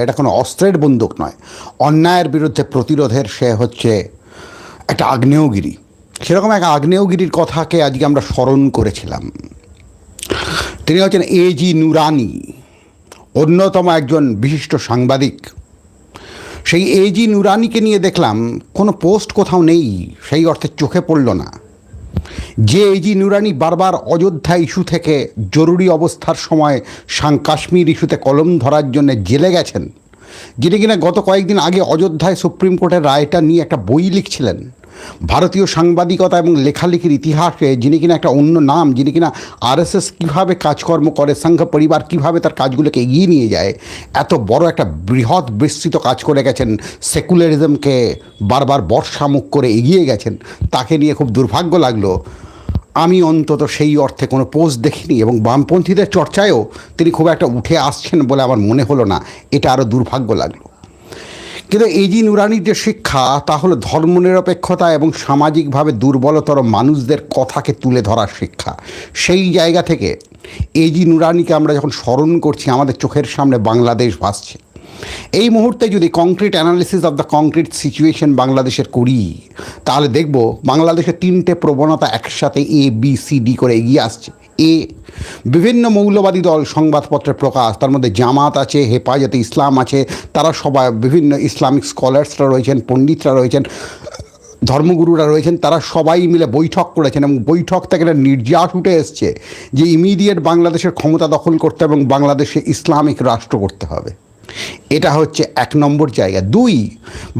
এটা কোনো অস্ত্রের বন্দুক নয়। অন্যায়ের বিরুদ্ধে প্রতিরোধের সে হচ্ছে একটা আগ্নেয়গিরি। সেরকম এক আগ্নেয়গিরির কথাকে আজকে আমরা স্মরণ করেছিলাম। তিনি হচ্ছেন এ জি নুরানি, অন্যতম একজন বিশিষ্ট সাংবাদিক। সেই এ জি নুরানিকে নিয়ে দেখলাম, কোনো পোস্ট কোথাও নেই, সেই অর্থে চোখে পড়ল না। যে জি নুরানি বারবার অযোধ্যা ইস্যু থেকে জরুরি অবস্থার সময় সাং কাশ্মীর ইস্যুতে কলম ধরার জন্য জেলে গেছেন, যিনি কিনা গত কয়েকদিন আগে অযোধ্যায় সুপ্রিম কোর্টের রায়টা নিয়ে একটা বই লিখছিলেন। ভারতীয় সাংবাদিকতা এবং লেখালেখির ইতিহাসে যিনি কিনা একটা অন্য নাম, যিনি কিনা আরএসএস কীভাবে কাজকর্ম করে, সংঘ পরিবার কীভাবে তার কাজগুলোকে এগিয়ে নিয়ে যায়, এত বড় একটা বৃহৎ বিস্তৃত কাজ করে গেছেন, সেকুলারিজমকে বারবার বর্ষামুখ করে এগিয়ে গেছেন, তাকে নিয়ে খুব দুর্ভাগ্য লাগল। আমি অন্তত সেই অর্থে কোনো পোস্ট দেখিনি এবং বামপন্থীদের চর্চায়ও তিনি খুব একটা উঠে আসছেন বলে আমার মনে হলো না, এটা আরও দুর্ভাগ্য লাগল। কিন্তু যে নুরানির যে শিক্ষা, তা হলো ধর্মনিরপেক্ষতা এবং সামাজিকভাবে দুর্বলতর মানুষদের কথাকে তুলে ধরার শিক্ষা। সেই জায়গা থেকে যে নুরানিকে আমরা যখন স্মরণ করছি, আমাদের চোখের সামনে বাংলাদেশ ভাসছে। এই মুহূর্তে যদি concrete analysis of the concrete situation বাংলাদেশের করি, তাহলে দেখব বাংলাদেশের তিনটে প্রবণতা একসাথে এ বি সি ডি করে এগিয়ে আসছে। এ বিভিন্ন মৌলবাদী দল সংবাদপত্রে প্রকাশ, তার মধ্যে জামাত আছে, হেফাজতে ইসলাম আছে, তারা সবাই বিভিন্ন ইসলামিক স্কলার্সরা রয়েছেন, পণ্ডিতরা রয়েছেন, ধর্মগুরুরা রয়েছেন, তারা সবাই মিলে বৈঠক করেছেন এবং বৈঠক থেকে একটা নির্যাস উঠে এসছে যে ইমিডিয়েট বাংলাদেশের ক্ষমতা দখল করতে এবং বাংলাদেশে ইসলামিক রাষ্ট্র করতে হবে। এটা হচ্ছে এক নম্বর জায়গা। দুই,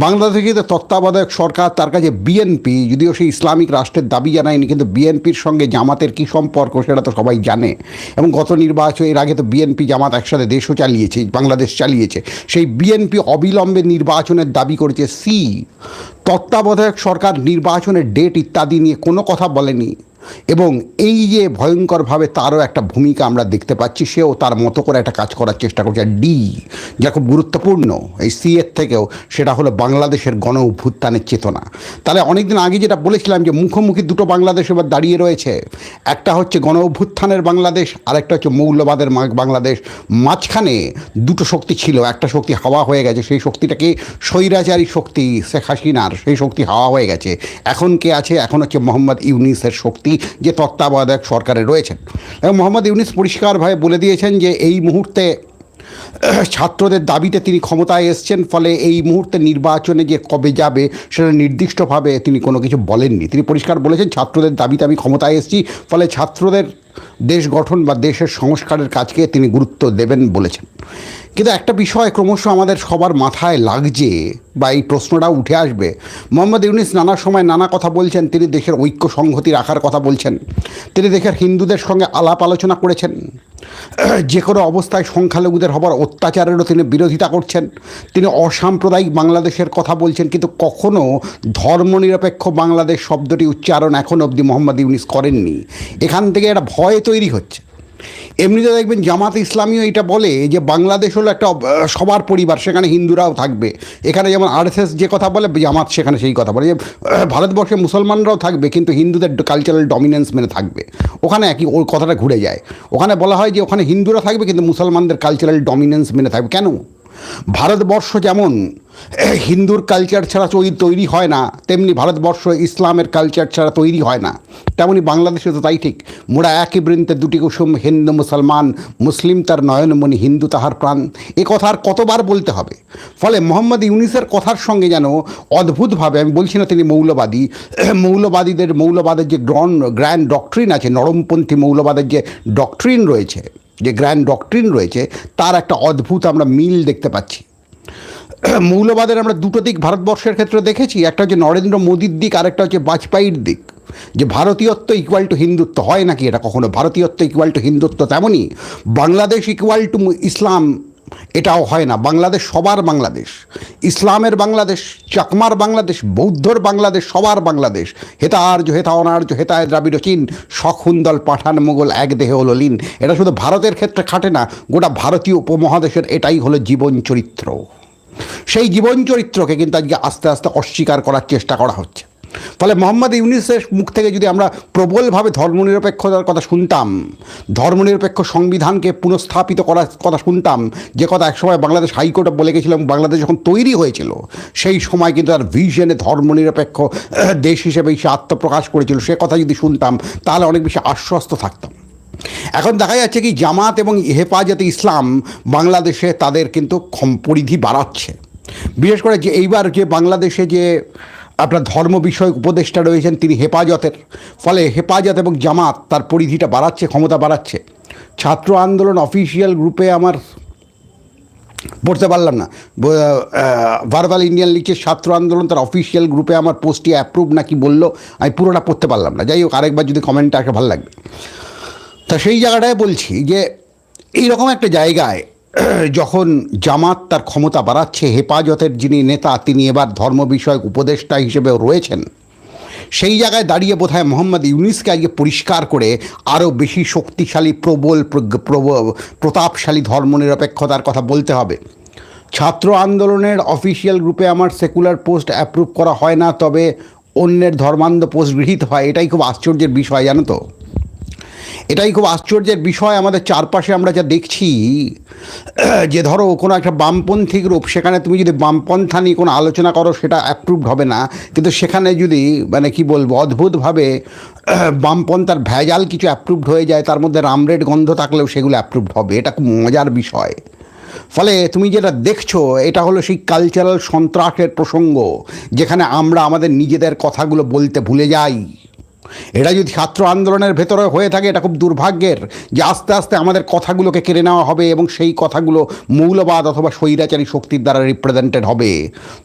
বাংলাদেশে কিন্তু তত্ত্বাবধায়ক সরকার, তার কাছে বিএনপি যদিও সেই ইসলামিক রাষ্ট্রের দাবি জানায়নি, কিন্তু বিএনপির সঙ্গে জামাতের কী সম্পর্ক সেটা তো সবাই জানে। এবং গত নির্বাচন, এর আগে তো বিএনপি জামাত একসাথে দেশও চালিয়েছে, বাংলাদেশ চালিয়েছে। সেই বিএনপি অবিলম্বে নির্বাচনের দাবি করেছে সি তত্ত্বাবধায়ক সরকার নির্বাচনের ডেট ইত্যাদি নিয়ে কোনো কথা বলেনি। এবং এই যে ভয়ঙ্করভাবে তারও একটা ভূমিকা আমরা দেখতে পাচ্ছি, সেও তার মতো করে একটা কাজ করার চেষ্টা করছে। আর ডি যা খুব গুরুত্বপূর্ণ এই সি এর থেকেও, সেটা হলো বাংলাদেশের গণ অভ্যুত্থানের চেতনা। তাহলে অনেকদিন আগে যেটা বলেছিলাম যে মুখোমুখি দুটো বাংলাদেশ এবার দাঁড়িয়ে রয়েছে। একটা হচ্ছে গণ অভ্যুত্থানের বাংলাদেশ আর একটা হচ্ছে মৌলবাদের বাংলাদেশ। মাঝখানে দুটো শক্তি ছিল, একটা শক্তি হাওয়া হয়ে গেছে, সেই শক্তিটাকে স্বৈরাচারী শক্তি শেখ হাসিনার, সেই শক্তি হাওয়া হয়ে গেছে। এখন কে আছে? এখন হচ্ছে মোহাম্মদ ইউনিসের শক্তি। যে তত্ত্বাবধায়ক সরকারে রয়েছেন। এবং মোহাম্মদ ইউনিস পরিষ্কারভাবে বলে দিয়েছেন যে এই মুহূর্তে ছাত্রদের দাবিতে তিনি ক্ষমতায় এসছেন, ফলে এই মুহূর্তে নির্বাচনে যে কবে যাবে সেটা নির্দিষ্টভাবে তিনি কোনো কিছু বলেননি। তিনি পরিষ্কার বলেছেন, ছাত্রদের দাবিতে আমি ক্ষমতায় এসেছি, ফলে ছাত্রদের দেশ গঠন বা দেশের সংস্কারের কাজকে তিনি গুরুত্ব দেবেন বলেছেন। কিন্তু একটা বিষয় ক্রমশ আমাদের সবার মাথায় লাগছে বা এই প্রশ্নটা উঠে আসবে। মোহাম্মদ ইউনিস নানা সময় নানা কথা বলছেন, তিনি দেশের ঐক্য সংহতি রাখার কথা বলছেন, তিনি দেশের হিন্দুদের সঙ্গে আলাপ আলোচনা করেছেন। যে কোনো অবস্থায় সংখ্যালঘুদের হবার অত্যাচারেরও তিনি বিরোধিতা করছেন। তিনি অসাম্প্রদায়িক বাংলাদেশের কথা বলছেন, কিন্তু কখনও ধর্মনিরপেক্ষ বাংলাদেশ শব্দটি উচ্চারণ এখন অব্দি মোহাম্মদ ইউনিস করেননি। এখান থেকে একটা ভয় তৈরি হচ্ছে। এমনিতে দেখবেন জামাত ইসলামীও এটা বলে যে বাংলাদেশ হলো একটা সবার পরিবার, সেখানে হিন্দুরাও থাকবে। এখানে যেমন আরএসএস যে কথা বলে, জামাত সেখানে সেই কথা বলে। যে ভারতবর্ষে মুসলমানরাও থাকবে, কিন্তু হিন্দুদের কালচারাল ডমিনেন্স মেনে থাকবে। ওখানে একই ওই কথাটা ঘুরে যায়। ওখানে বলা হয় যে ওখানে হিন্দুরা থাকবে, কিন্তু মুসলমানদের কালচারাল ডমিনেন্স মেনে থাকবে। কেন? ভারতবর্ষ যেমন হিন্দুর কালচার ছাড়া তৈরি তৈরি হয় না। তেমনি ভারতবর্ষ ইসলামের কালচার ছাড়া তৈরি হয় না। তেমনি বাংলাদেশে তো তাই ঠিক। মোরা একই বৃন্তে দুটি কুসুম, হিন্দু, মুসলমান, মুসলিম তার নয়নমণি হিন্দু তাহার প্রাণ। এ কথা আর কতবার বলতে হবে? ফলে মোহাম্মদ ইউনিসের কথার সঙ্গে যেন অদ্ভুতভাবে, আমি বলছি না তিনি মৌলবাদী, মৌলবাদীদের, মৌলবাদের যে গ্রন, গ্র্যান্ড ডক্ট্রিন আছে, নরমপন্থী মৌলবাদের যে ডক্ট্রিন রয়েছে, যে গ্র্যান্ড ডক্ট্রিন রয়েছে, তার একটা অদ্ভুত আমরা মিল দেখতে পাচ্ছি। মৌলবাদের আমরা দুটো দিক ভারতবর্ষের ক্ষেত্রে দেখেছি। একটা হচ্ছে নরেন্দ্র মোদীর দিক আর একটা হচ্ছে বাজপেয়ীর দিক। যে ভারতীয়ত্ব ইকুয়াল টু হিন্দুত্ব হয় নাকি এটা কখনো? ভারতীয়ত্ব ইকুয়াল টু হিন্দুত্ব তেমনই। বাংলাদেশ ইকুয়াল টু ইসলাম এটাও হয় না। বাংলাদেশ সবার বাংলাদেশ। ইসলামের বাংলাদেশ, চাকমার বাংলাদেশ, বৌদ্ধর বাংলাদেশ, সবার বাংলাদেশ। হেতা আর্য হেতা অনার্য হেতায় দ্রাবিড়, চীন সখুন্দল পাঠান মোগল এক দেহে হলো লীন। এটা শুধু ভারতের ক্ষেত্রে খাটে না, গোটা ভারতীয় উপমহাদেশের এটাই হলো জীবন চরিত্র। সেই জীবন চরিত্রকে কিন্তু আজকে আস্তে আস্তে অস্বীকার করার চেষ্টা করা হচ্ছে। ফলে মোহাম্মদ ইউনিসের মুখ থেকে যদি আমরা প্রবলভাবে ধর্মনিরপেক্ষতার কথা শুনতাম, ধর্মনিরপেক্ষ সংবিধানকে পুনঃস্থাপিত করার কথা শুনতাম, যে কথা একসময় বাংলাদেশ হাইকোর্টে বলে গেছিলাম বাংলাদেশ যখন তৈরি হয়েছিল, সেই সময় কিন্তু তার ভিশনে ধর্মনিরপেক্ষ দেশ হিসেবেই সে আত্মপ্রকাশ করেছিল। সে কথা যদি শুনতাম, তাহলে অনেক বেশি আশ্বস্ত থাকতাম। এখন দেখা যাচ্ছে কি জামাত এবং হেফাজতে ইসলাম বাংলাদেশে তাদের কিন্তু পরিধি বাড়াচ্ছে। বিশেষ করে যে এইবার যে বাংলাদেশে যে আপনার ধর্ম বিষয়ক উপদেষ্টা রয়েছেন তিনি হেফাজতের, ফলে হেফাজত এবং জামাত তার পরিধিটা বাড়াচ্ছে, ক্ষমতা বাড়াচ্ছে। ছাত্র আন্দোলন অফিসিয়াল গ্রুপে আমার পড়তে পারলাম না। ভার্বাল ইন্ডিয়ান লিগের ছাত্র আন্দোলন তার অফিসিয়াল গ্রুপে আমার পোস্টটি অ্যাপ্রুভ নাকি বলল, আমি পুরোটা পড়তে পারলাম না। যাই হোক, আরেকবার যদি কমেন্টটা আসে, ভালো লাগবে। তা সেই জায়গাটায় বলছি যে এইরকম একটা জায়গায় যখন জামাত তার ক্ষমতা বাড়াচ্ছে, হেফাজতের যিনি নেতা, তিনি এবার ধর্ম বিষয়ক উপদেষ্টা হিসেবেও রয়েছেন, সেই জায়গায় দাঁড়িয়ে বোধহয় মোহাম্মদ ইউনিসকে আজকে পরিষ্কার করে আরও বেশি শক্তিশালী, প্রবল প্রতাপশালী ধর্মনিরপেক্ষতার কথা বলতে হবে। ছাত্র আন্দোলনের অফিসিয়াল গ্রুপে আমার সেকুলার পোস্ট অ্যাপ্রুভ করা হয় না, তবে অন্যের ধর্মান্ধ পোস্ট গৃহীত হয়, এটাই খুব আশ্চর্যের বিষয়, জানো তো। এটাই খুব আশ্চর্যের বিষয়, আমাদের চারপাশে আমরা যা দেখছি, যে ধরো কোনো একটা বামপন্থী গ্রুপ সেখানে তুমি যদি বামপন্থা নিয়ে কোনো আলোচনা করো, সেটা অ্যাপ্রুভড হবে না। কিন্তু সেখানে যদি মানে কি বলব, অদ্ভুতভাবে বামপন্থার ভেজাল কিছু অ্যাপ্রুভড হয়ে যায়, তার মধ্যে রামরেড গন্ধ থাকলেও সেগুলো অ্যাপ্রুভড হবে। এটা খুব মজার বিষয়। ফলে তুমি যেটা দেখছ, এটা হলো সেই কালচারাল সন্ত্রাসের প্রসঙ্গ, যেখানে আমরা আমাদের নিজেদের কথাগুলো বলতে ভুলে যাই। এটা যদি ছাত্র আন্দোলনের ভেতরে হয়ে থাকে, এটা খুব দুর্ভাগ্যের যে আস্তে আস্তে আমাদের কথাগুলোকে কেড়ে নেওয়া হবে এবং সেই কথাগুলো মৌলবাদ অথবা স্বৈরাচারী শক্তির দ্বারা রিপ্রেজেন্টেড হবে।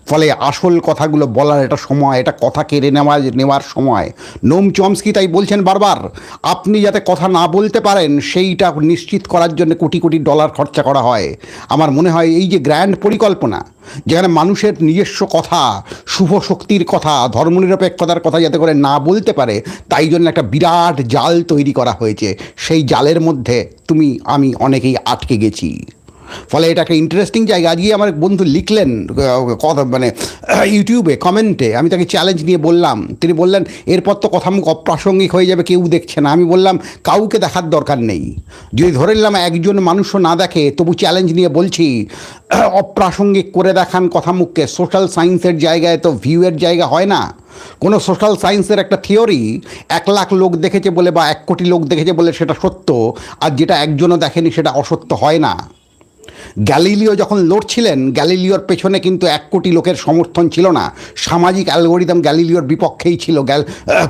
ফলে আসল কথাগুলো বলার এটা সময়, এটা কথা কেড়ে নেওয়া, নেওয়ার সময়। নোম চমস্কি তাই বলছেন বারবার, আপনি যাতে কথা না বলতে পারেন, সেইটা নিশ্চিত করার জন্য কোটি কোটি ডলার খরচা করা হয়। আমার মনে হয় এই যে গ্র্যান্ড পরিকল্পনা, যেখানে মানুষের নিজস্ব কথা, শুভ শক্তির কথা, ধর্মনিরপেক্ষতার কথা যাতে করে না বলতে পারে তাই জন্য একটা বিরাট জাল তৈরি করা হয়েছে। সেই জালের মধ্যে তুমি, আমি অনেকেই আটকে গেছি। ফলে এটা একটা ইন্টারেস্টিং জায়গা আজকে আমার বন্ধু লিখলেন কথা মানে ইউটিউবে কমেন্টে আমি তাকে চ্যালেঞ্জ নিয়ে বললাম। তিনি বললেন, এরপর তো কথা অপ্রাসঙ্গিক হয়ে যাবে, কেউ দেখছে না। আমি বললাম, কাউকে দেখার দরকার নেই। যদি ধরে নিলাম একজন মানুষও না দেখে, তবু চ্যালেঞ্জ নিয়ে বলছি, অপ্রাসঙ্গিক করে দেখান কথা মুখকে। সোশ্যাল সায়েন্সের জায়গায় তো ভিউয়ের জায়গা হয় না। কোনো সোশ্যাল সায়েন্সের একটা থিওরি এক লাখ লোক দেখেছে বলে বা এক কোটি লোক দেখেছে বলে সেটা সত্য, আর যেটা একজনও দেখেনি সেটা অসত্য হয় না। গ্যালিলিও যখন লড়ছিলেন, গ্যালিলিওর পেছনে কিন্তু এক কোটি লোকের সমর্থন ছিল না। সামাজিক অ্যালগোরিদম গ্যালিলিওর বিপক্ষেই ছিল, গ্যাল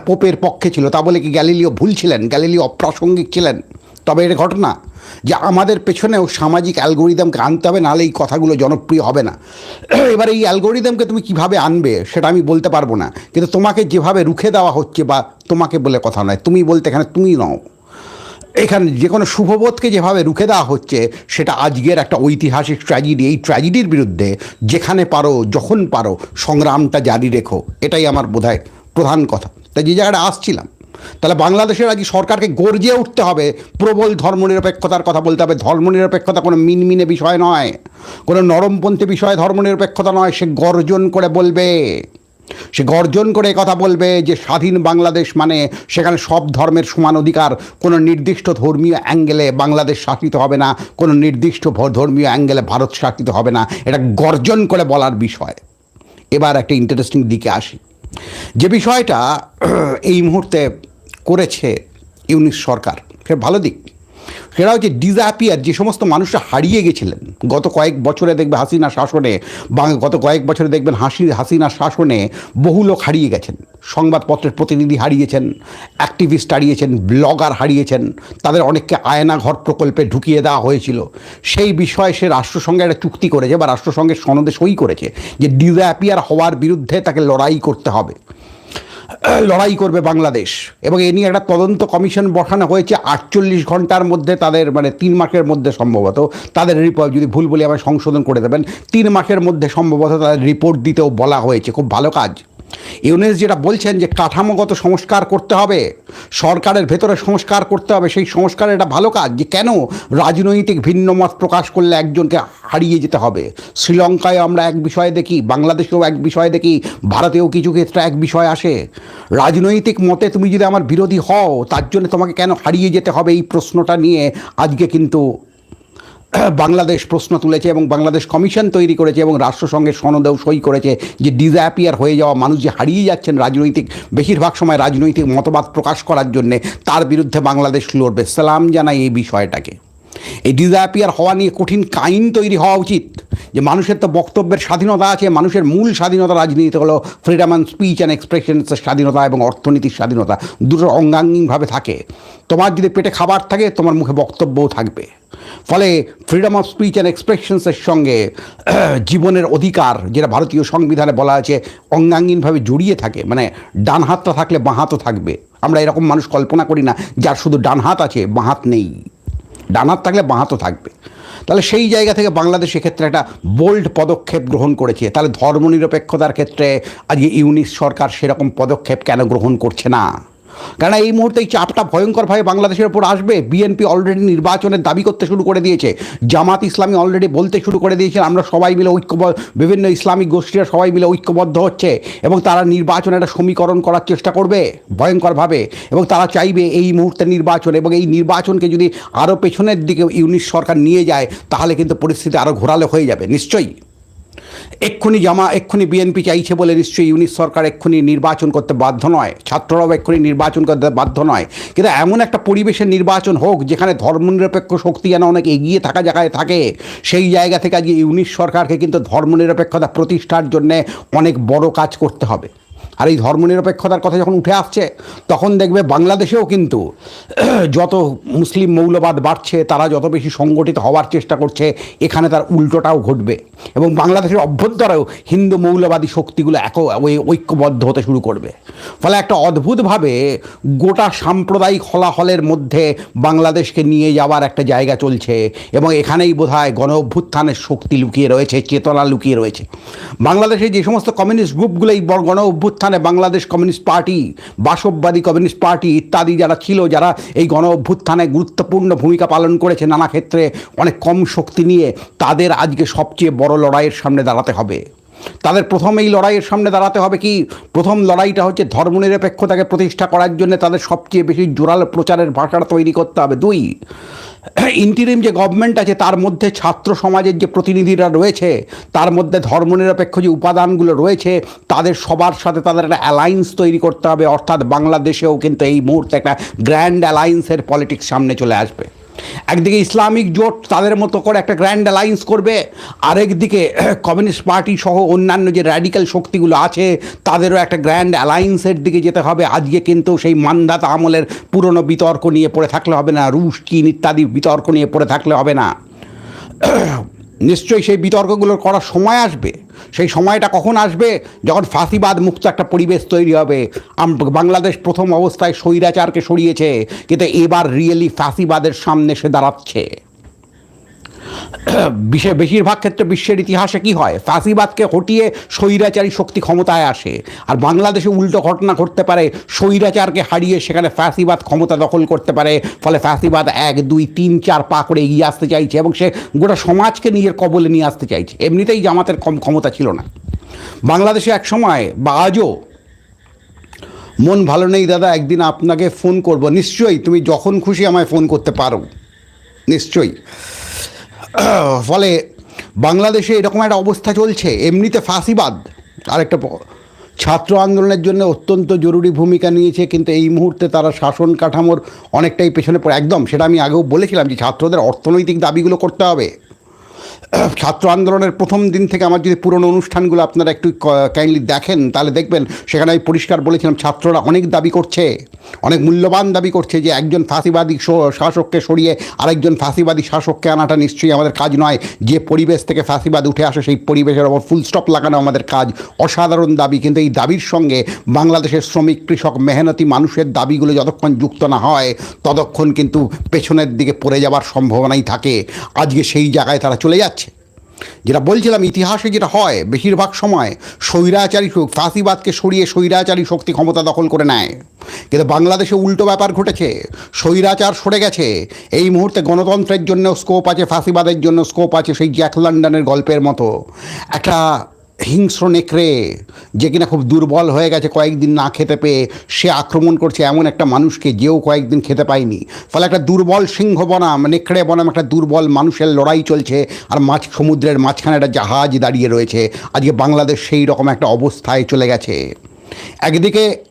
পোপের পক্ষে ছিল। তা বলে কি গ্যালিলিও ভুল ছিলেন? গ্যালিলিও অপ্রাসঙ্গিক ছিলেন। তবে এর ঘটনা, যে আমাদের পেছনেও সামাজিক অ্যালগোরিদমকে আনতে হবে, নাহলে এই কথাগুলো জনপ্রিয় হবে না। এবার এই অ্যালগোরিদমকে তুমি কীভাবে আনবে, সেটা আমি বলতে পারব না। কিন্তু তোমাকে যেভাবে রুখে দেওয়া হচ্ছে বা তোমাকে বলে কথা নয়, তুমি বলতে এখানে তুমি নও। এখানে যে কোনো শুভবোধকে যেভাবে রুখে দেওয়া হচ্ছে, সেটা আজকের একটা ঐতিহাসিক ট্র্যাজেডি এই ট্র্যাজেডির বিরুদ্ধে যেখানে পারো, যখন পারো, সংগ্রামটা জারি রেখো। এটাই আমার বোধহয় প্রধান কথা। তাই যে জায়গাটা আসছিলাম, তাহলে বাংলাদেশের আজ সরকারকে গর্জে উঠতে হবে। প্রবল ধর্মনিরপেক্ষতার কথা বলতে হবে। ধর্মনিরপেক্ষতা কোনো মিনমিনে বিষয় নয়। কোনো নরমপন্থী বিষয় ধর্মনিরপেক্ষতা নয়। সে গর্জন করে বলবে সে গর্জন করে কথা বলবে যে স্বাধীন বাংলাদেশ মানে সেখানে সব ধর্মের সমান অধিকার। কোনো নির্দিষ্ট ধর্মীয় অ্যাঙ্গেলে বাংলাদেশ শাসিত হবে না, কোনো নির্দিষ্ট ধর্মীয় অ্যাঙ্গেলে ভারত শাসিত হবে না। এটা গর্জন করে বলার বিষয়। এবার একটা ইন্টারেস্টিং দিকে আসি। যে বিষয়টা এই মুহূর্তে করেছে ইউনিস সরকার। সে ভালো দিক। সেটা হচ্ছে ডিজাপিয়ার যে সমস্ত মানুষরা হারিয়ে গেছিলেন, গত কয়েক বছরে দেখবে হাসিনা শাসনে বা গত কয়েক বছরে দেখবেন হাসি হাসিনা শাসনে বহু লোক হারিয়ে গেছেন। সংবাদপত্রের প্রতিনিধি হারিয়েছেন অ্যাক্টিভিস্ট হারিয়েছেন ব্লগার হারিয়েছেন, তাদের অনেককে আয়নাঘর প্রকল্পে ঢুকিয়ে দেওয়া হয়েছিল। সেই বিষয়ে সে রাষ্ট্রসংঘে একটা চুক্তি করেছে বা রাষ্ট্রসংঘের সনদে সই করেছে যে ডিজাপিয়ার হওয়ার বিরুদ্ধে তাকে লড়াই করতে হবে। লড়াই করবে বাংলাদেশ। এবং এ নিয়ে একটা তদন্ত কমিশন বসানো হয়েছে, আটচল্লিশ ঘণ্টার মধ্যে তাদের মানে তিন মাসের মধ্যে সম্ভবত। তাদের রিপোর্ট যদি ভুল বলি আমার সংশোধন করে দেবেন। তিন মাসের মধ্যে সম্ভবত তাদের রিপোর্ট দিতেও বলা হয়েছে। খুব ভালো কাজ। ইউনেস যেটা বলছেন যে কাঠামোগত সংস্কার করতে হবে, সরকারের ভেতরে সংস্কার করতে হবে, সেই সংস্কার এটা ভালো কাজ যে কেন রাজনৈতিক ভিন্ন মত প্রকাশ করলে একজনকে হারিয়ে যেতে হবে? শ্রীলঙ্কায় আমরা এক বিষয়ে দেখি, বাংলাদেশেও এক বিষয়ে দেখি, ভারতেও কিছু ক্ষেত্রে এক বিষয় আসে। রাজনৈতিক মতে তুমি যদি আমার বিরোধী হও, তার জন্য তোমাকে কেন হারিয়ে যেতে হবে এই প্রশ্নটা নিয়ে আজকে কিন্তু বাংলাদেশ প্রশ্ন তুলেছে এবং বাংলাদেশ কমিশন তৈরি করেছে এবং রাষ্ট্রসংঘের সনদেও সই করেছে যে ডিজাপিয়ার হয়ে যাওয়া মানুষ যে হারিয়ে যাচ্ছেন রাজনৈতিক, বেশিরভাগ সময় রাজনৈতিক মতবাদ প্রকাশ করার জন্যে, তার বিরুদ্ধে বাংলাদেশ লড়বে। সালাম জানাই এই বিষয়টাকে। এই ডিজাপিয়ার হওয়া নিয়ে কঠিন কাইন তৈরি হওয়া উচিত। যে মানুষের তো বক্তব্যের স্বাধীনতা আছে, মানুষের মূল স্বাধীনতা রাজনীতি হলো ফ্রিডম অ্যান্ড স্পিচ অ্যান্ড এক্সপ্রেশনসের স্বাধীনতা এবং অর্থনীতির স্বাধীনতা। দুটো অঙ্গাঙ্গিকভাবে থাকে। তোমার যদি পেটে খাবার থাকে, তোমার মুখে বক্তব্যও থাকবে। ফলে ফ্রিডম অফ স্পিচ অ্যান্ড এক্সপ্রেশনসের সঙ্গে জীবনের অধিকার, যেটা ভারতীয় সংবিধানে বলা আছে অঙ্গাঙ্গিনভাবে জড়িয়ে থাকে। মানে ডান হাতটা থাকলে বাঁ হাতও থাকবে। আমরা এরকম মানুষ কল্পনা করি না, যার শুধু ডান হাত আছে, বাঁ হাত নেই। ডান হাত থাকলে বাঁহাতো থাকবে। তাহলে সেই জায়গা থেকে বাংলাদেশ ক্ষেত্রে একটা বোল্ড পদক্ষেপ গ্রহণ করেছে। তাহলে ধর্মনিরপেক্ষতার ক্ষেত্রে আজকে ইউনিস সরকার সেরকম পদক্ষেপ কেন গ্রহণ করছে না? কারণ এই মুহূর্তে এই চাপটা ভয়ঙ্করভাবে বাংলাদেশের উপর আসবে। বিএনপি অলরেডি নির্বাচনের দাবি করতে শুরু করে দিয়েছে। জামাত ইসলামী অলরেডি বলতে শুরু করে দিয়েছে। আমরা সবাই মিলে ঐক্যবদ্ধ বিভিন্ন ইসলামিক গোষ্ঠীরা সবাই মিলে ঐক্যবদ্ধ হচ্ছে এবং তারা নির্বাচনে একটা সমীকরণ করার চেষ্টা করবে ভয়ঙ্করভাবে এবং তারা চাইবে এই মুহূর্তে নির্বাচন এবং এই নির্বাচনকে যদি আরও পেছনের দিকে ইউনিট সরকার নিয়ে যায়, তাহলে কিন্তু পরিস্থিতি আরও ঘোরালো হয়ে যাবে। নিশ্চয়ই? এক্ষুনি জামা, এক্ষুনি বিএনপি চাইছে বলে নিশ্চয়ই ইউনিট সরকার এক্ষুনি নির্বাচন করতে বাধ্য নয়। ছাত্ররাও এক্ষুনি নির্বাচন করতে বাধ্য নয়। কিন্তু এমন একটা পরিবেশের নির্বাচন হোক, যেখানে ধর্মনিরপেক্ষ শক্তি যেন অনেক এগিয়ে থাকা জায়গায় থাকে, সেই জায়গা থেকে আজকে ইউনিট সরকারকে কিন্তু ধর্মনিরপেক্ষতা প্রতিষ্ঠার জন্যে অনেক বড় কাজ করতে হবে। আর এই ধর্মনিরপেক্ষতার কথা যখন উঠে আসছে, তখন দেখবে বাংলাদেশেও কিন্তু যত মুসলিম মৌলবাদ বাড়ছে, তারা যত বেশি সংগঠিত হওয়ার চেষ্টা করছে, এখানে তার উল্টোটাও ঘটবে। এবং বাংলাদেশের অভ্যন্তরেও হিন্দু মৌলবাদী শক্তিগুলো এক ওই ঐক্যবদ্ধ হতে শুরু করবে। ফলে একটা অদ্ভুতভাবে গোটা সাম্প্রদায়িক হলাহলের মধ্যে বাংলাদেশকে নিয়ে যাওয়ার একটা জায়গা চলছে, এবং এখানেই বোধহয় গণ অভ্যুত্থানের শক্তি লুকিয়ে রয়েছে, চেতনা লুকিয়ে রয়েছে। বাংলাদেশে যে সমস্ত কমিউনিস্ট গ্রুপগুলো এই গণ অভ্যুত্থানে বাংলাদেশ কমিউনিস্ট পার্টি, বাসববাদী কমিউনিস্ট পার্টি ইত্যাদি যারা ছিল, যারা এই গণ অভ্যুত্থানে গুরুত্বপূর্ণ ভূমিকা পালন করেছে নানা ক্ষেত্রে অনেক কম শক্তি নিয়ে, তাদের আজকে সবচেয়ে বড় লড়াইয়ের সামনে দাঁড়াতে হবে। তাদের প্রথম এই লড়াইয়ের সামনে দাঁড়াতে হবে কি? প্রথম লড়াইটা হচ্ছে ধর্মনিরপেক্ষতাকে প্রতিষ্ঠা করার জন্য তাদের সবচেয়ে বেশি জোরাল প্রচারের ভাষাটা তৈরি করতে হবে। দুই ইন্টিরিম যে গভর্নমেন্ট আছে, তার মধ্যে ছাত্র সমাজের যে প্রতিনিধিরা রয়েছে, তার মধ্যে ধর্মনিরপেক্ষ যে উপাদানগুলো রয়েছে, তাদের সবার সাথে তাদের একটা অ্যালায়েন্স তৈরি করতে হবে। অর্থাৎ বাংলাদেশেও কিন্তু এই মুহূর্তে একটা গ্র্যান্ড অ্যালায়েন্সের পলিটিক্স সামনে চলে আসবে। একদিকে ইসলামিক জোট তাদের মতো করে একটা গ্র্যান্ড অ্যালায়েন্স করবে, আরেকদিকে কমিউনিস্ট পার্টি সহ অন্যান্য যে র্যাডিক্যাল শক্তিগুলো আছে, তাদেরও একটা গ্র্যান্ড অ্যালায়েন্সের দিকে যেতে হবে। আজকে কিন্তু সেই মান্দাতা আমলের পুরনো বিতর্ক নিয়ে পড়ে থাকলে হবে না, রুশ, চীন ইত্যাদি বিতর্ক নিয়ে পড়ে থাকলে হবে না। নিশ্চয়ই সেই বিতর্কগুলো করার সময় আসবে। সেই সময়টা কখন আসবে? যখন ফাঁসিবাদ মুক্ত একটা পরিবেশ তৈরি হবে। বাংলাদেশ প্রথম অবস্থায় স্বৈরাচারকে সরিয়েছে, কিন্তু এবার রিয়েলি ফাঁসিবাদের সামনে সে দাঁড়াচ্ছে। বেশিরভাগ ক্ষেত্রে বিশ্বের ইতিহাসে কি হয়? ফাঁসিবাদকে হটিয়ে স্বৈরাচারী শক্তি ক্ষমতায় আসে। আর বাংলাদেশে উল্টো ঘটনা ঘটতে পারে, স্বৈরাচারকে হারিয়ে সেখানে ফ্যাসিবাদ ক্ষমতা দখল করতে পারে, ফলে ফ্যাসিবাদ এক, দুই, তিন, চার পা করে এগিয়ে আসতে চাইছে এবং সে গোটা সমাজকে নিজের কবলে নিয়ে আসতে চাইছে। এমনিতেই জামাতের কম ক্ষমতা ছিল না। বাংলাদেশে এক সময়, বা আজও, মন ভালো নেই দাদা, একদিন আপনাকে ফোন করব। নিশ্চয়ই তুমি যখন খুশি আমায় ফোন করতে পারো। নিশ্চয়ই। ফলে বাংলাদেশে এরকম একটা অবস্থা চলছে, এমনিতে ফাঁসিবাদ। আরেকটা ছাত্র আন্দোলনের জন্য অত্যন্ত জরুরি ভূমিকা নিয়েছে, কিন্তু এই মুহূর্তে তারা শাসন কাঠামোর অনেকটাই পেছনে পড়ে। একদম, সেটা আমি আগেও বলেছিলাম যে ছাত্রদের অর্থনৈতিক দাবিগুলো করতে হবে। ছাত্র আন্দোলনের প্রথম দিন থেকে আমার যদি পুরনো অনুষ্ঠানগুলো আপনারা একটু কাইন্ডলি দেখেন, তাহলে দেখবেন সেখানে আমি পরিষ্কার বলেছিলাম, ছাত্ররা অনেক দাবি করছে, অনেক মূল্যবান দাবি করছে যে একজন ফাঁসিবাদী শাসককে সরিয়ে আরেকজন ফাঁসিবাদী শাসককে আনাটা নিশ্চয়ই আমাদের কাজ নয়। যে পরিবেশ থেকে ফাঁসিবাদ উঠে আসে, সেই পরিবেশের ওপর ফুল স্টপ লাগানো আমাদের কাজ। অসাধারণ দাবি, কিন্তু এই দাবির সঙ্গে বাংলাদেশের শ্রমিক, কৃষক, মেহনতি মানুষের দাবিগুলো যতক্ষণ যুক্ত না হয়, ততক্ষণ কিন্তু পেছনের দিকে পড়ে যাওয়ার সম্ভাবনাই থাকে। আজকে সেই জায়গায় তারা চলে যাচ্ছে। যেটা বলছিলাম, ইতিহাসে যেটা হয়, বেশিরভাগ সময় স্বৈরাচারী ফাঁসিবাদকে সরিয়ে স্বৈরাচারী শক্তি ক্ষমতা দখল করে নেয়। কিন্তু বাংলাদেশে উল্টো ব্যাপার ঘটেছে, স্বৈরাচার সরে গেছে। এই মুহূর্তে গণতন্ত্রের জন্য স্কোপ আছে, ফাঁসিবাদের জন্য স্কোপ আছে, সেই জ্যাক লন্ডনের গল্পের মতো। একটা হিংস্র নেকড়ে যে কিনা খুব দুর্বল হয়ে গেছে কয়েকদিন না খেতে পেয়ে, সে আক্রমণ করছে এমন একটা মানুষকে যেও কয়েকদিন খেতে পায়নি। ফলে একটা দুর্বল সিংহ বনাম, নেকড়ে বনাম একটা দুর্বল মানুষের লড়াই চলছে আর মাছ সমুদ্রের মাঝখানে একটা জাহাজ দাঁড়িয়ে রয়েছে। আজকে বাংলাদেশ সেই রকম একটা অবস্থায় চলে গেছে। একদিকে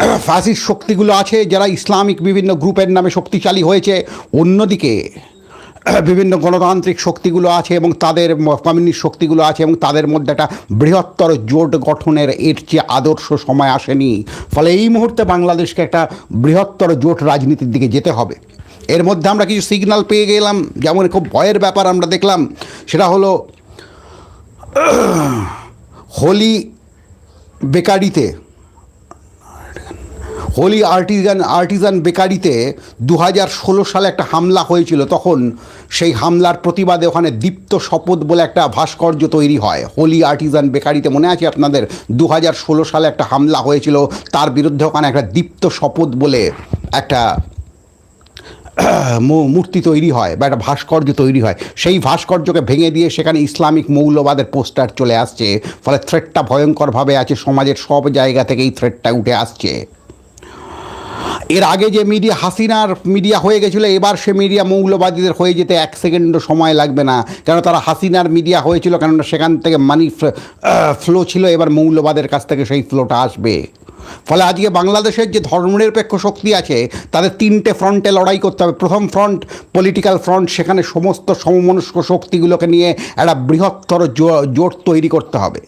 ফাসিস্ট শক্তিগুলো আছে যারা ইসলামিক বিভিন্ন গ্রুপের নামে শক্তিশালী হয়েছে। অন্যদিকে বিভিন্ন গণতান্ত্রিক শক্তিগুলো আছে এবং তাদের কমিউনিস্ট শক্তিগুলো আছে এবং তাদের মধ্যে একটা বৃহত্তর জোট গঠনের এর চেয়ে আদর্শ সময় আসেনি। ফলে এই মুহূর্তে বাংলাদেশকে একটা বৃহত্তর জোট রাজনীতির দিকে যেতে হবে। এর মধ্যে আমরা কিছু সিগন্যাল পেয়ে গেলাম, যেমন খুব ভয়ের ব্যাপার আমরা দেখলাম, সেটা হলো হোলি বেকারিতে হোলি আর্টিজান আর্টিজান বেকারিতে দু হাজার ষোলো সালে একটা হামলা হয়েছিল। তখন সেই হামলার প্রতিবাদে ওখানে দীপ্ত শপথ বলে একটা ভাস্কর্য তৈরি হয়। হোলি আর্টিজান বেকারিতে মনে আছে আপনাদের? দু হাজার ষোলো সালে একটা হামলা হয়েছিল। তার বিরুদ্ধে ওখানে একটা দীপ্ত শপথ বলে একটা মূর্তি তৈরি হয় বা একটা ভাস্কর্য তৈরি হয়। সেই ভাস্কর্যকে ভেঙে দিয়ে সেখানে ইসলামিক মৌলবাদের পোস্টার চলে আসছে। ফলে থ্রেটটা ভয়ঙ্করভাবে আছে। সমাজের সব জায়গা থেকে এই থ্রেটটা উঠে আসছে। এর আগে যে মিডিয়া হাসিনার মিডিয়া হয়ে গেছিল, এবার সে মিডিয়া মৌলবাদীদের হয়ে যেতে এক সেকেন্ডও সময় লাগবে না। কেন তারা হাসিনার মিডিয়া হয়েছিল, কেননা সেখান থেকে মানি ফ্লো ছিল, এবার মৌলবাদের কাছ থেকে সেই ফ্লোটা আসবে। ফলে আজকে বাংলাদেশের যে ধর্মনিরপেক্ষ শক্তি আছে, তাদের তিনটে ফ্রন্টে লড়াই করতে হবে। প্রথম ফ্রন্ট পলিটিক্যাল ফ্রন্ট সেখানে সমস্ত সমমনস্ক শক্তিগুলোকে নিয়ে একটা বৃহত্তর জোট তৈরি করতে হবে।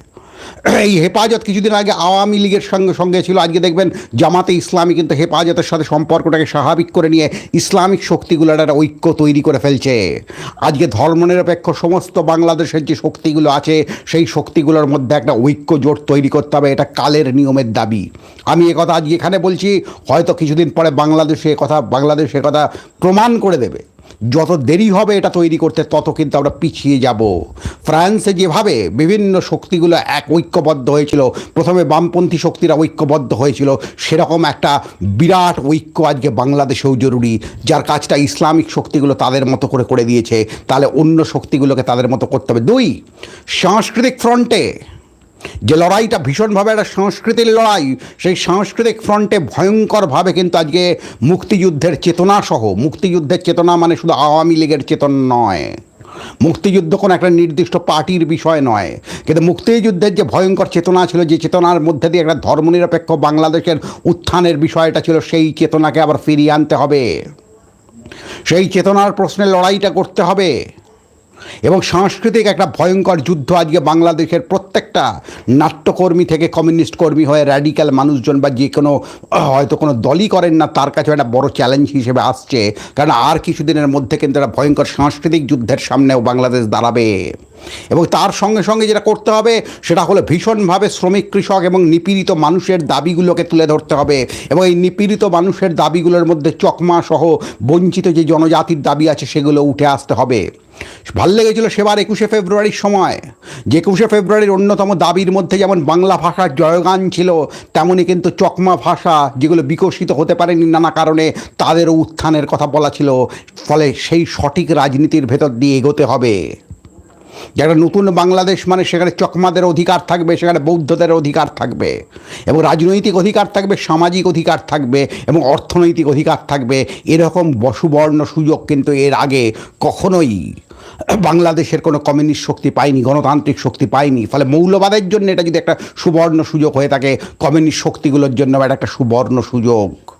এই হেফাজত কিছুদিন আগে আওয়ামী লীগের সঙ্গে সঙ্গে ছিল। আজকে দেখবেন জামাতে ইসলামী কিন্তু হেফাজতের সাথে সম্পর্কটাকে স্বাভাবিক করে নিয়ে ইসলামিক শক্তিগুলোর একটা ঐক্য তৈরি করে ফেলছে। আজকে ধর্মনিরপেক্ষ সমস্ত বাংলাদেশের যে শক্তিগুলো আছে, সেই শক্তিগুলোর মধ্যে একটা ঐক্য জোট তৈরি করতে হবে, এটা কালের নিয়মের দাবি। আমি কথা আজকে এখানে বলছি, হয়তো কিছুদিন পরে বাংলাদেশে কথা, বাংলাদেশ কথা প্রমাণ করে দেবে। যত দেরি হবে এটা তৈরি করতে, তত কিন্তু আমরা পিছিয়ে যাব। ফ্রান্সে যেভাবে বিভিন্ন শক্তিগুলো এক ঐক্যবদ্ধ হয়েছিল, প্রথমে বামপন্থী শক্তিরা ঐক্যবদ্ধ হয়েছিল, সেরকম একটা বিরাট ঐক্য আজকে বাংলাদেশেও জরুরি, যার কাজটা ইসলামিক শক্তিগুলো তাদের মতো করে করে দিয়েছে, তাহলে অন্য শক্তিগুলোকে তাদের মতো করতে হবে। দুই, সাংস্কৃতিক ফ্রন্টে যে লড়াইটা ভীষণভাবে একটা সংস্কৃতির লড়াই, সেই সাংস্কৃতিক ফ্রন্টে ভয়ঙ্করভাবে কিন্তু আজকে মুক্তিযুদ্ধের চেতনা সহ, মুক্তিযুদ্ধের চেতনা মানে শুধু আওয়ামী লীগের চেতন নয়, মুক্তিযুদ্ধ কোনো একটা নির্দিষ্ট পার্টির বিষয় নয়, কিন্তু মুক্তিযুদ্ধের যে ভয়ঙ্কর চেতনা ছিল, যে চেতনার মধ্যে দিয়ে একটা ধর্মনিরপেক্ষ বাংলাদেশের উত্থানের বিষয়টা ছিল, সেই চেতনাকে আবার ফিরিয়ে আনতে হবে। সেই চেতনার প্রশ্নে লড়াইটা করতে হবে। এবং সাংস্কৃতিক একটা ভয়ঙ্কর যুদ্ধ আজকে বাংলাদেশের প্রত্যেকটা নাট্যকর্মী থেকে কমিউনিস্ট কর্মী হয়ে র্যাডিক্যাল মানুষজন বা যে কোনো, হয়তো কোনো দলই করেন না, তার কাছে একটা বড় চ্যালেঞ্জ হিসেবে আসছে। কারণ আর কিছুদিনের মধ্যে কিন্তু একটা ভয়ঙ্কর সাংস্কৃতিক যুদ্ধের সামনেও বাংলাদেশ দাঁড়াবে। এবং তার সঙ্গে সঙ্গে যেটা করতে হবে, সেটা হলো ভীষণভাবে শ্রমিক, কৃষক এবং নিপীড়িত মানুষের দাবিগুলোকে তুলে ধরতে হবে। এবং এই নিপীড়িত মানুষের দাবিগুলোর মধ্যে চকমা সহ বঞ্চিত যে জনজাতির দাবি আছে, সেগুলো উঠে আসতে হবে। ভালো লেগেছিল সেবার একুশে ফেব্রুয়ারির সময়। যে একুশে ফেব্রুয়ারির অন্যতম দাবির মধ্যে যেমন বাংলা ভাষার জয়গান ছিল তেমনই কিন্তু চকমা ভাষা যেগুলো বিকশিত হতে পারেনি নানা কারণে, তাদেরও উত্থানের কথা বলা ছিল। ফলে সেই সঠিক রাজনীতির ভেতর দিয়ে এগোতে হবে। যারা নতুন বাংলাদেশ মানে সেখানে চকমাদের অধিকার থাকবে, সেখানে বৌদ্ধদের অধিকার থাকবে, এবং রাজনৈতিক অধিকার থাকবে, সামাজিক অধিকার থাকবে, এবং অর্থনৈতিক অধিকার থাকবে, এরকম বসুবর্ণ সুযোগ কিন্তু এর আগে কখনোই বাংলাদেশের কোনো কমিউনিস্ট শক্তি পায়নি, গণতান্ত্রিক শক্তি পায়নি। ফলে মৌলবাদের জন্য এটা যদি একটা সুবর্ণ সুযোগ হয়ে থাকে, কমিউনিস্ট শক্তিগুলোর জন্য এটা একটা সুবর্ণ সুযোগ।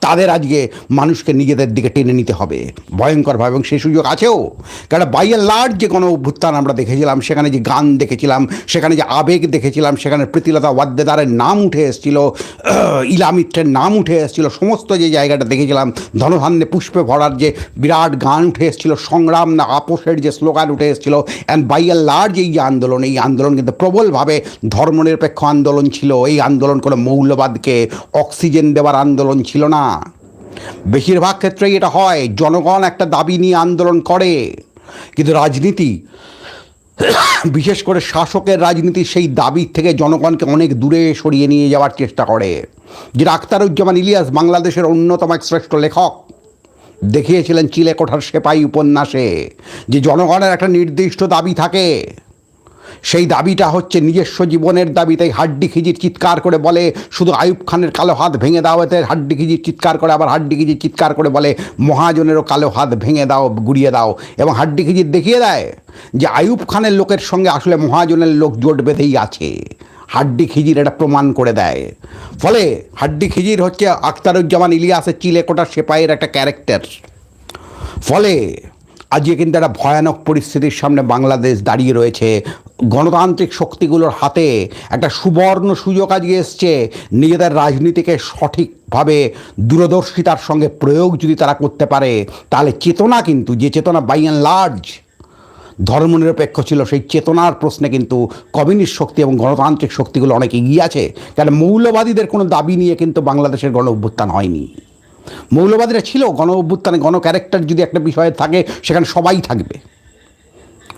তাদের আজকে মানুষকে নিজেদের দিকে টেনে নিতে হবে। ভয়ঙ্করভাবে এবং সেই সুযোগ আছেও। কারণ বাই লার্জ যে কোনো অভ্যুত্থান আমরা দেখেছিলাম, সেখানে যে গান দেখেছিলাম, সেখানে যে আবেগ দেখেছিলাম, সেখানে প্রীতিলতা ওয়াদ্দেদারের নাম উঠে এসেছিল, ইলা মিত্রের নাম উঠে এসেছিল, সমস্ত যে জায়গাটা দেখেছিলাম, ধনধান্যে পুষ্পে ভরার যে বিরাট গান উঠে এসেছিল, সংগ্রাম না আপোষের যে স্লোগান উঠে এসেছিল অ্যান্ড বাই লার্জ এই যে আন্দোলন, এই আন্দোলন কিন্তু প্রবলভাবে ধর্মনিরপেক্ষ আন্দোলন ছিল। এই আন্দোলন কোনো মৌলবাদকে অক্সিজেন দেওয়ার আন্দোলন ছিল না। বেশিরভাগ ক্ষেত্রেই এটা হয়, জনগণ একটা দাবি নিয়ে আন্দোলন করে। কিন্তু রাজনীতি, বিশেষ করে শাসকের রাজনীতির সেই দাবি থেকে জনগণকে অনেক দূরে সরিয়ে নিয়ে যাওয়ার চেষ্টা করে। যেটা আখতারুজ্জামান ইলিয়াস বাংলাদেশের অন্যতম এক শ্রেষ্ঠ লেখক, দেখিয়েছিলেন চিলেকোঠার সেপাই উপন্যাসে যে জনগণের একটা নির্দিষ্ট দাবি থাকে। সেই দাবিটা হচ্ছে নিজস্ব জীবনের দাবি, তাই হাড্ডি খিজির চিৎকার করে বলে, শুধু আয়ুব খানের কালো হাত ভেঙে দাও এতে হাড্ডি খিজির চিৎকার করে, আবার হাড্ডি খিজির চিৎকার করে বলে, মহাজনেরও কালো হাত ভেঙে দাও, গুড়িয়ে দাও, এবং হাড্ডি খিজির দেখিয়ে দেয় যে আয়ুব খানের লোকের সঙ্গে আসলে মহাজনের লোক জোট বেঁধেই আছে। হাড্ডি খিজির এটা প্রমাণ করে দেয়। ফলে হাড্ডি খিজির হচ্ছে আখতারুজ্জামান ইলিয়াসের চিলেকোটার সেপাইয়ের একটা ক্যারেক্টার। ফলে আজকে কিন্তু একটা ভয়ানক পরিস্থিতির সামনে বাংলাদেশ দাঁড়িয়ে রয়েছে। গণতান্ত্রিক শক্তিগুলোর হাতে একটা সুবর্ণ সুযোগ আজকে এসছে। নিজেদের রাজনীতিকে সঠিকভাবে দূরদর্শিতার সঙ্গে প্রয়োগ যদি তারা করতে পারে, তাহলে চেতনা কিন্তু, যে চেতনা বাই অ্যান্ড লার্জ ধর্মনিরপেক্ষ ছিল, সেই চেতনার প্রশ্নে কিন্তু কমিউনিস্ট শক্তি এবং গণতান্ত্রিক শক্তিগুলো অনেক এগিয়ে আছে। কারণ মৌলবাদীদের কোনো দাবি নিয়ে কিন্তু বাংলাদেশের গণ অভ্যুত্থান হয়নি। মৌলবাদীরা ছিল, গণ অভ্যুত্থানে গণ ক্যারেক্টার যদি একটা বিষয়ে থাকে, সেখানে সবাই থাকবে।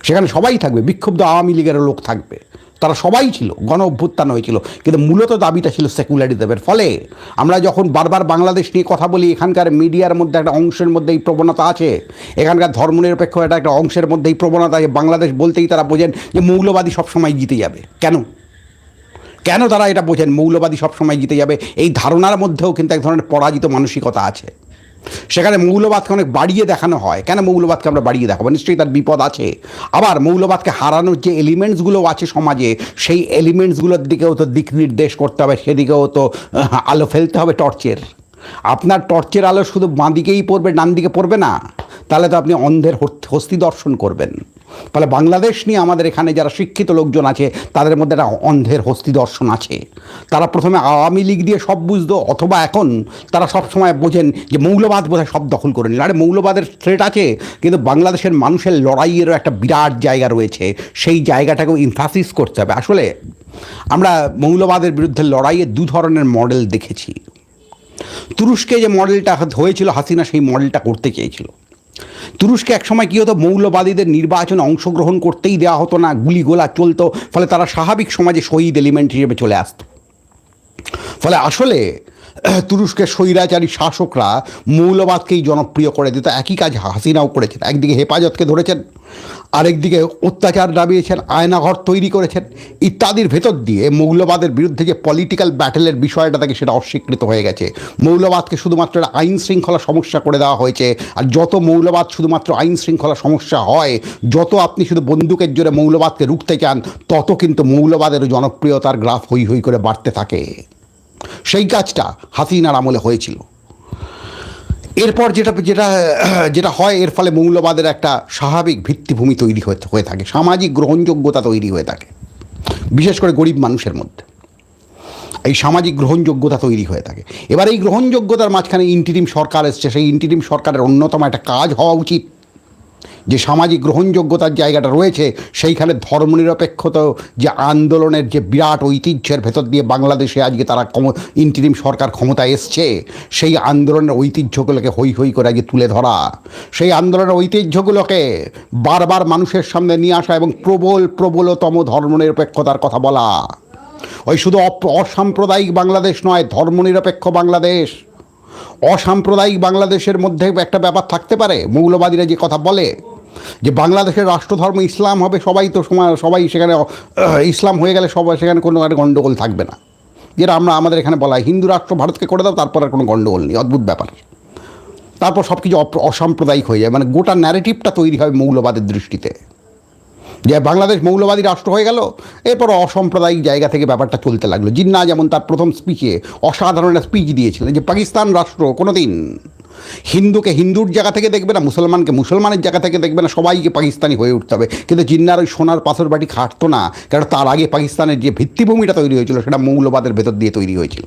সেখানে সবাই থাকবে, বিক্ষুব্ধ আওয়ামী লীগেরও লোক থাকবে। তারা সবাই ছিল, গণ অভ্যুত্থান হয়েছিল, কিন্তু মূলত দাবিটা ছিল সেকুলারিজমের ফলে। আমরা যখন বারবার বাংলাদেশ নিয়ে কথা বলি, এখানকার মিডিয়ার মধ্যে একটা অংশের মধ্যে এই প্রবণতা আছে। এখানকার ধর্মনিরপেক্ষ একটা একটা অংশের মধ্যে এই প্রবণতা আছে বাংলাদেশ বলতেই তারা বোঝেন যে মৌলবাদী সবসময় জিতে যাবে। কেন? কেন তারা এটা বোঝেন? মৌলবাদী সবসময় জিতে যাবে। এই ধারণার মধ্যেও কিন্তু এক ধরনের পরাজিত মানসিকতা আছে। সেখানে মৌলবাদকে অনেক বাড়িয়ে দেখানো হয়। কেন মৌলবাদকে আমরা বাড়িয়ে দেখাবো? নিশ্চয়ই তার বিপদ আছে। আবার মৌলবাদকে হারানোর যে এলিমেন্টসগুলো আছে সমাজে, সেই এলিমেন্টসগুলোর দিকেও তো দিক নির্দেশ করতে হবে। সেদিকেও তো আলো ফেলতে হবে টর্চের। আপনার টর্চের আলো শুধু বাঁ দিকেই পড়বে ডান দিকে পড়বে না। তাহলে তো আপনি অন্ধের হস্তি দর্শন করবেন। ফলে বাংলাদেশ নিয়ে আমাদের এখানে যারা শিক্ষিত লোকজন আছে, তাদের মধ্যে একটা অন্ধের হস্তি দর্শন আছে। তারা প্রথমে আওয়ামী লীগ দিয়ে সব বুঝতো, অথবা এখন তারা সব সময় বোঝেন যে মৌলবাদ বোধহয় সব দখল করে নিল। আরে মৌলবাদের থ্রেট আছে, কিন্তু বাংলাদেশের মানুষের লড়াইয়েরও একটা বিরাট জায়গা রয়েছে। সেই জায়গাটাকেও ইনফাসিস করতে হবে। আসলে আমরা মৌলবাদের বিরুদ্ধে লড়াইয়ে দু ধরনের মডেল দেখেছি। তুরস্কে যে মডেলটা হয়েছিল, হাসিনা সেই মডেলটা করতে চেয়েছিল। তুরস্কে একসময় কী হতো, মৌলবাদীদের নির্বাচনে অংশগ্রহণ করতেই দেওয়া হতো না, গুলিগোলা চলতো, ফলে তারা স্বাভাবিক সমাজে শহীদ এলিমেন্ট হিসেবে চলে আসতো। ফলে আসলে, তুরস্কের স্বৈরাচারী শাসকরা মৌলবাদকেই জনপ্রিয় করে দিত, একই কাজ হাসিনাও করেছেন, একদিকে হেফাজতকে ধরেছেন আরেকদিকে অত্যাচার নামিয়েছেন আয়নাঘর তৈরি করেছেন। ইত্যাদির ভেতর দিয়ে মৌলবাদের বিরুদ্ধে যে পলিটিক্যাল ব্যাটেলের বিষয়টা থাকে সেটা অস্বীকৃত হয়ে গেছে। মৌলবাদকে শুধুমাত্র আইন শৃঙ্খলা সমস্যা করে দেওয়া হয়েছে। আর যত মৌলবাদ শুধুমাত্র আইন শৃঙ্খলা সমস্যা হয়, যত আপনি শুধু বন্দুকের জোরে মৌলবাদকে রুখতে চান, তত কিন্তু মৌলবাদের জনপ্রিয়তার গ্রাফ হই হই করে বাড়তে থাকে। সেই কাজটা হাসিনার আমলে হয়েছিল। এরপর যেটা যেটা যেটা হয়, এর ফলে মৌলবাদের একটা স্বাভাবিক ভিত্তিভূমি তৈরি হয়ে থাকে, সামাজিক গ্রহণযোগ্যতা তৈরি হয়ে থাকে, বিশেষ করে গরিব মানুষের মধ্যে। এই সামাজিক গ্রহণযোগ্যতা তৈরি হয়ে থাকে। এবার এই গ্রহণযোগ্যতার মাঝখানে ইন্টিরিম সরকার এসছে, সেই ইন্টিরিম সরকারের অন্যতম একটা কাজ হওয়া উচিত। যে সামাজিক গ্রহণযোগ্যতার জায়গাটা রয়েছে, সেইখানে ধর্মনিরপেক্ষত, যে আন্দোলনের যে বিরাট ঐতিহ্যের ভেতর দিয়ে বাংলাদেশে আজকে তারা ইন্টিরিম সরকার ক্ষমতায় এসছে, সেই আন্দোলনের ঐতিহ্যগুলোকে হই হই করে আজকে তুলে ধরা। সেই আন্দোলনের ঐতিহ্যগুলোকে বারবার মানুষের সামনে নিয়ে আসা এবং প্রবল, প্রবলতম ধর্মনিরপেক্ষতার কথা বলা। ওই শুধু অসাম্প্রদায়িক বাংলাদেশ নয়, ধর্মনিরপেক্ষ বাংলাদেশ। অসাম্প্রদায়িক বাংলাদেশের মধ্যে একটা ব্যাপার থাকতে পারে, মৌলবাদীরা যে কথা বলে যে বাংলাদেশের রাষ্ট্রধর্ম ইসলাম হবে, সবাই তো সবাই সেখানে ইসলাম হয়ে গেলে সবাই সেখানে কোনো একটা গণ্ডগোল থাকবে না। যেটা আমরা আমাদের এখানে বলা হয়, হিন্দু রাষ্ট্র ভারতকে করে দাও, তারপর আর কোনো গণ্ডগোল নেই, অদ্ভুত ব্যাপার। তারপর সব কিছু অসাম্প্রদায়িক হয়ে যায় মানে গোটা ন্যারেটিভটা তৈরি হয় মৌলবাদের দৃষ্টিতে। যে বাংলাদেশ মৌলবাদী রাষ্ট্র হয়ে গেল, এরপর অসাম্প্রদায়িক জায়গা থেকে ব্যাপারটা চলতে লাগল। জিন্না যেমন তার প্রথম স্পিচে অসাধারণ স্পিচ দিয়েছিলেন যে পাকিস্তান রাষ্ট্র কোনো দিন হিন্দুকে হিন্দুর জায়গা থেকে দেখবে না, মুসলমানকে মুসলমানের জায়গা থেকে দেখবে না, সবাইকে পাকিস্তানি হয়ে উঠতে হবে। কিন্তু জিন্নার ওই সোনার পাথর বাটি খাটতো না, কারণ তার আগে পাকিস্তানের যে ভিত্তিভূমিটা তৈরি হয়েছিল, সেটা মৌলবাদের ভেতর দিয়ে তৈরি হয়েছিল।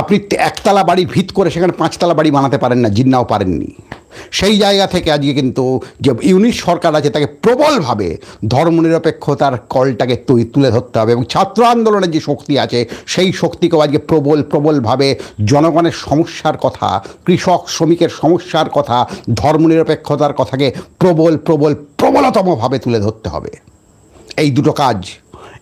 আপনি একতলা বাড়ি ভিত করে সেখানে পাঁচতলা বাড়ি বানাতে পারেন না, জিন্নাও পারেননি। সেই জায়গা থেকে আজকে কিন্তু যে ইউনিট সরকার আছে, তাকে প্রবলভাবে ধর্মনিরপেক্ষতার কলটাকে তুলে ধরতে হবে এবং ছাত্র আন্দোলনের যে শক্তি আছে, সেই শক্তিকেও আজকে প্রবল, প্রবলভাবে জনগণের সমস্যার কথা, কৃষক শ্রমিকের সমস্যার কথা, ধর্মনিরপেক্ষতার কথাকে প্রবল প্রবল, প্রবলতমভাবে তুলে ধরতে হবে। এই দুটো কাজ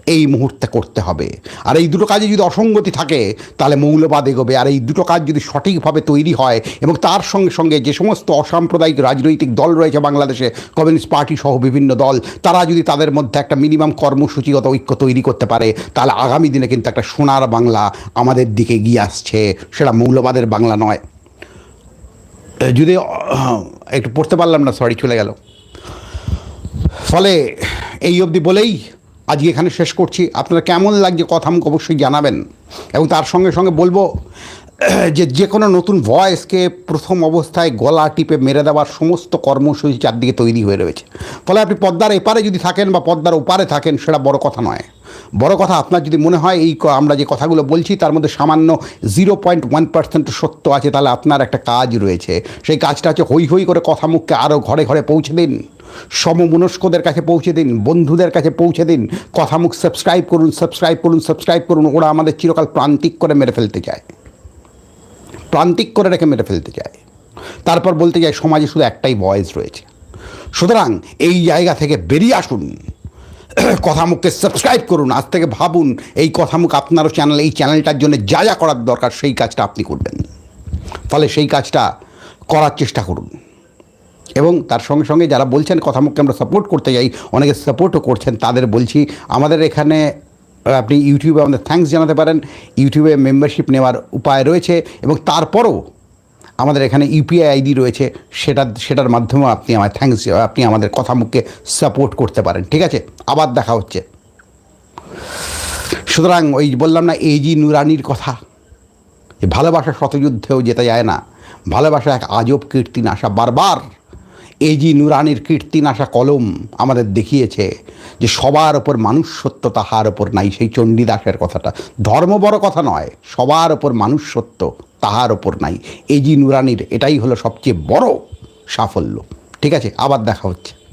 এই মুহূর্তে করতে হবে। আর এই দুটো কাজে যদি অসঙ্গতি থাকে, তাহলে মৌলবাদ এগোবে। আর এই দুটো কাজ যদি সঠিকভাবে তৈরি হয় এবং তার সঙ্গে সঙ্গে যে সমস্ত অসাম্প্রদায়িক রাজনৈতিক দল রয়েছে বাংলাদেশে, কমিউনিস্ট পার্টি সহ বিভিন্ন দল, তারা যদি তাদের মধ্যে একটা মিনিমাম কর্মসূচিগত ঐক্য তৈরি করতে পারে, তাহলে আগামী দিনে কিন্তু একটা সোনার বাংলা আমাদের দিকে এগিয়ে আসছে। সেটা মৌলবাদের বাংলা নয়। যদি একটু পড়তে পারলাম না সরি চলে গেল। ফলে এই অবধি বলেই আজকে এখানে শেষ করছি। আপনারা কেমন লাগছে কথা আমাকে অবশ্যই জানাবেন। এবং তার সঙ্গে সঙ্গে বলব, যে যে কোনো নতুন ভয়েসকে প্রথম অবস্থায় গলা টিপে মেরে দেওয়ার সমস্ত কর্মসূচি চারদিকে তৈরি হয়ে রয়েছে। ফলে আপনি পদ্মার এপারে যদি থাকেন বা পদ্মার ওপারে থাকেন, সেটা বড় কথা নয়। বড় কথা আপনার যদি মনে হয় এই আমরা যে কথাগুলো বলছি, তার মধ্যে সামান্য জিরো পয়েন্ট ওয়ান পার্সেন্ট সত্য আছে, তাহলে আপনার একটা কাজ রয়েছে। সেই কাজটা হচ্ছে হই হই করে কথা মুখকে আরও ঘরে ঘরে পৌঁছে দিন। সমমনস্কদের কাছে পৌঁছে দিন, বন্ধুদের কাছে পৌঁছে দিন, কথা মুখ সাবস্ক্রাইব করুন সাবস্ক্রাইব করুন সাবস্ক্রাইব করুন, ওরা আমাদের চিরকাল প্রান্তিক করে মেরে ফেলতে চায়। প্রান্তিক করে রেখে মেরে ফেলতে চায়। তারপর বলতে যায় সমাজে শুধু একটাই ভয়েস রয়েছে। সুতরাং এই জায়গা থেকে বেরিয়ে আসুন কথামুখকে সাবস্ক্রাইব করুন, আজ থেকে ভাবুন, এই কথামুখ আপনারও চ্যানেল এই চ্যানেলটার জন্য যা যা করার দরকার, সেই কাজটা আপনি করবেন। ফলে সেই কাজটা করার চেষ্টা করুন। এবং তার সঙ্গে সঙ্গে যারা বলছেন কথা কথামুখকে আমরা সাপোর্ট করতে যাই, অনেকে সাপোর্টও করছেন, তাদের বলছি, আমাদের এখানে আপনি ইউটিউবে আমাদের থ্যাঙ্কস জানাতে পারেন। ইউটিউবে মেম্বারশিপ নেওয়ার উপায় রয়েছে এবং তারপরও আমাদের এখানে ইউপিআই আইডি রয়েছে, সেটা, সেটার মাধ্যমেও আপনি আমার থ্যাঙ্কস আপনি আমাদের কথামুখকে সাপোর্ট করতে পারেন, ঠিক আছে? আবার দেখা হচ্ছে। সুতরাং ওই বললাম না এজি নুরানির কথা। ভালোবাসা শতযুদ্ধেও যেতে যায় না। ভালোবাসা এক আজব কীর্তি কীর্তিনাশা, বারবার। এজি নুরানির কীর্তিনাশা কলম আমাদের দেখিয়েছে যে সবার ওপর মানুষ সত্য তাহার ওপর নাই, সেই চণ্ডীদাসের কথাটা। ধর্ম বড় কথা নয়, সবার ওপর মানুষ সত্য তাহার ওপর নাই। এজি নুরানির এটাই হলো সবচেয়ে বড় সাফল্য। ঠিক আছে, আবার দেখা হচ্ছে।